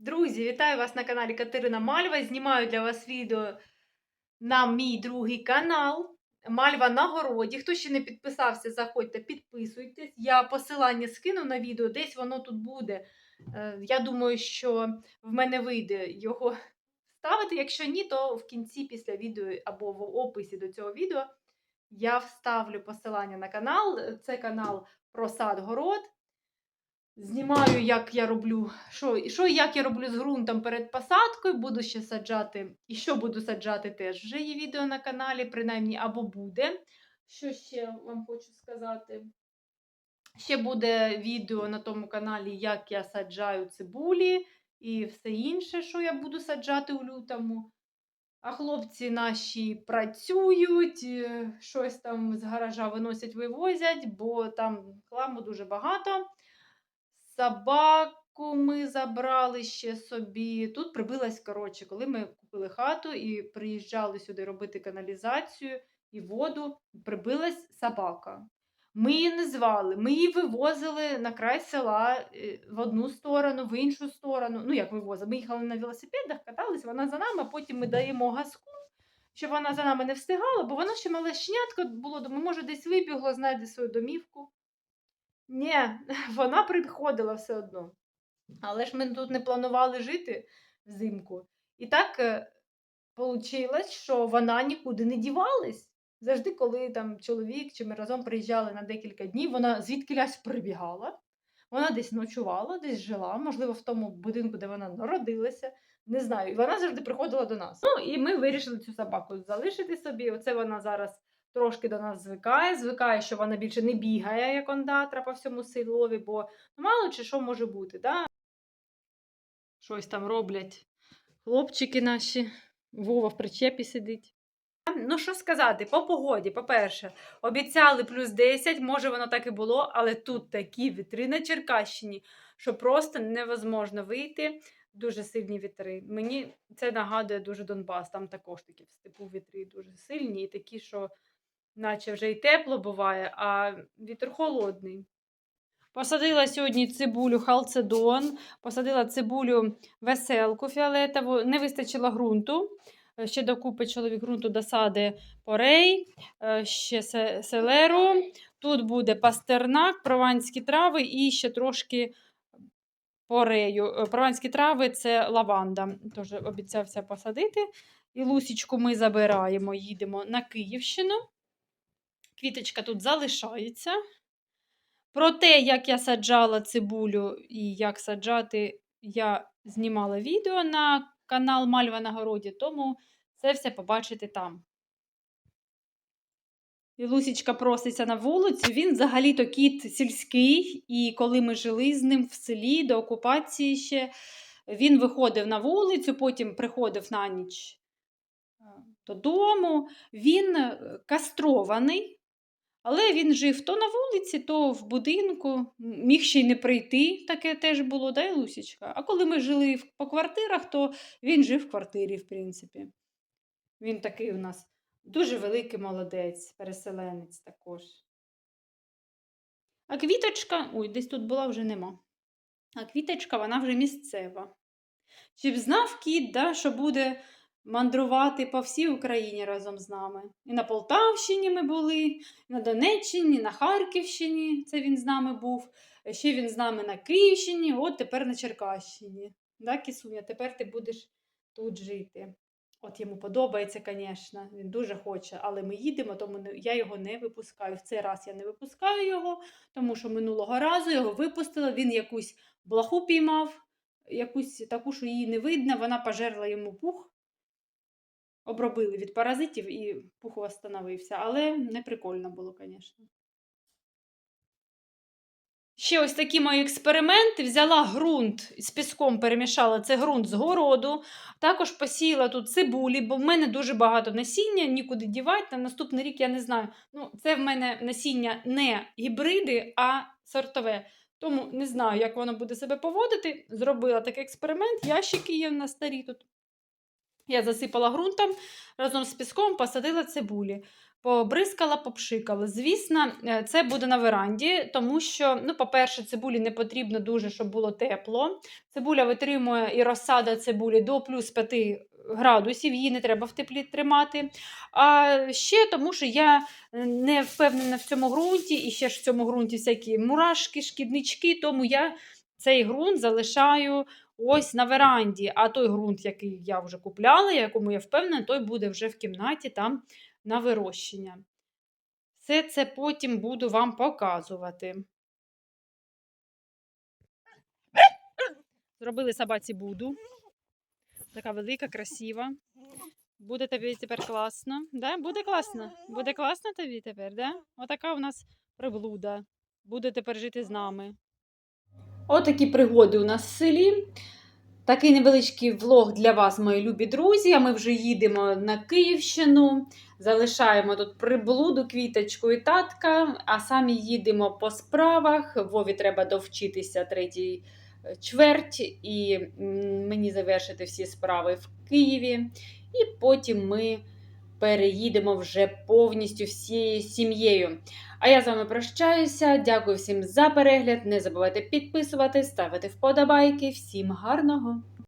Друзі, вітаю вас на каналі Катерина Мальва. Знімаю для вас відео на мій другий канал. Мальва на городі. Хто ще не підписався, заходьте, підписуйтесь. Я посилання скину на відео, десь воно тут буде. Е, Я думаю, що в мене вийде його ставити. Якщо ні, то в кінці після відео або в описі до цього відео я вставлю посилання на канал. Це канал про сад город. Знімаю, як я роблю, що, що як я роблю з ґрунтом перед посадкою. Буду ще саджати, і що буду саджати, теж вже є відео на каналі, принаймні, або буде. Що ще вам хочу сказати? Ще буде відео на тому каналі, як я саджаю цибулі і все інше, що я буду саджати у лютому. А хлопці наші працюють, е, щось там з гаража виносять, вивозять, бо там хламу дуже багато. Собаку ми забрали ще собі. Тут прибилась, коротше, коли ми купили хату і приїжджали сюди робити каналізацію і воду, прибилась собака. Ми її не звали, ми її вивозили на край села е, в одну сторону, в іншу сторону. Ну, як вивозили, ми їхали на велосипедах, катались, вона за нами, а потім ми даємо газку, щоб вона за нами не встигала, бо вона ще мале щенятко було, думаю, може, десь вибігло, знайде свою домівку. Ні, вона приходила все одно. Але ж ми тут не планували жити взимку. І так вийшло, що вона нікуди не дівалась. Завжди, коли там чоловік чи ми разом приїжджали на декілька днів, вона звідкилясь прибігала, вона десь ночувала, десь жила, можливо, в тому будинку, де вона народилася. Не знаю. І вона завжди приходила до нас. Ну, і ми вирішили цю собаку залишити собі. Оце вона зараз трошки до нас звикає. Звикає, що вона більше не бігає, як ондатра по всьому селові, бо ну, мало чи що може бути. Да? Щось там роблять хлопчики наші. Вова в причепі сидить. Ну, що сказати, по погоді, по-перше, обіцяли плюс 10, може воно так і було, але тут такі вітри на Черкащині, що просто невозможно вийти. Дуже сильні вітри. Мені це нагадує дуже Донбас. Там також такі в степу вітри дуже сильні, і такі, що наче вже й тепло буває, а вітер холодний. Посадила сьогодні цибулю халцедон, посадила цибулю веселку фіолетову, не вистачило ґрунту. Е, Ще докупи чоловік ґрунту досади порей, е, ще се- селеру. Тут буде пастернак, прованські трави і ще трошки порею. Е, Прованські трави це лаванда. Тож обіцявся посадити. І лусічку ми забираємо, їдемо на Київщину. Квіточка тут залишається. Про те, як я саджала цибулю і як саджати, я знімала відео на канал Мальва на городі, тому це все побачите там. І Лусічка проситься на вулицю. Він взагалі-то кіт сільський, і коли ми жили з ним в селі до окупації ще, він виходив на вулицю, потім приходив на ніч е, додому. Він е, кастрований. Але він жив то на вулиці, то в будинку. Міг ще й не прийти, таке теж було, да, й Лусічка? А коли ми жили по квартирах, то він жив в квартирі, в принципі. Він такий у нас дуже великий молодець, переселенець також. А квіточка, ой, десь тут була вже нема. А квіточка, вона вже місцева. Чи б знав кіт, да, що буде мандрувати по всій Україні разом з нами? І на Полтавщині ми були, і на Донеччині, і на Харківщині. Це він з нами був. Ще він з нами на Київщині, от тепер на Черкащині. Да, Кісуня, тепер ти будеш тут жити. От йому подобається, звісно, він дуже хоче, але ми їдемо, тому я його не випускаю. В цей раз я не випускаю його, тому що минулого разу його випустила, він якусь блаху піймав, якусь таку, що її не видно, вона пожерла йому пух. Обробили від паразитів і пух восстановився, але не прикольно було, звісно. Ще ось такі мої експерименти. Взяла ґрунт з піском перемішала це ґрунт з городу. Також посіяла тут цибулі, бо в мене дуже багато насіння, нікуди дівати. На наступний рік я не знаю. Ну, це в мене насіння не гібриди, а сортове. Тому не знаю, як воно буде себе поводити. Зробила такий експеримент. Ящики є в нас старі тут. Я засипала ґрунтом разом з піском, посадила цибулі. Побризкала, попшикала. Звісно, е, це буде на веранді, тому що, ну, по-перше, цибулі не потрібно дуже, щоб було тепло. Цибуля витримує і розсада цибулі до плюс 5 градусів, її не треба в теплі тримати. А ще тому, що я е, не впевнена в цьому ґрунті, і ще ж в цьому ґрунті всякі мурашки, шкіднички, тому я цей ґрунт залишаю ось на веранді. А той ґрунт, який я вже купляла, якому я впевнена, той буде вже в кімнаті там на вирощення. Все це потім буду вам показувати. Зробили собаці буду. Така велика, красива. Буде тобі тепер класно. Да? Буде класно. Буде класно тобі тепер, да? Отака у нас приблуда. Буде тепер жити з нами. Отакі пригоди у нас в селі. Такий невеличкий влог для вас, мої любі друзі. А ми вже їдемо на Київщину. Залишаємо тут приблуду, квіточку і татка, а самі їдемо по справах. Вові треба довчитися третій е, чверть і мені завершити всі справи в Києві. І потім ми переїдемо вже повністю всією сім'єю. А я з вами прощаюся. Дякую всім за перегляд. Не забувайте підписувати, ставити вподобайки. Всім гарного!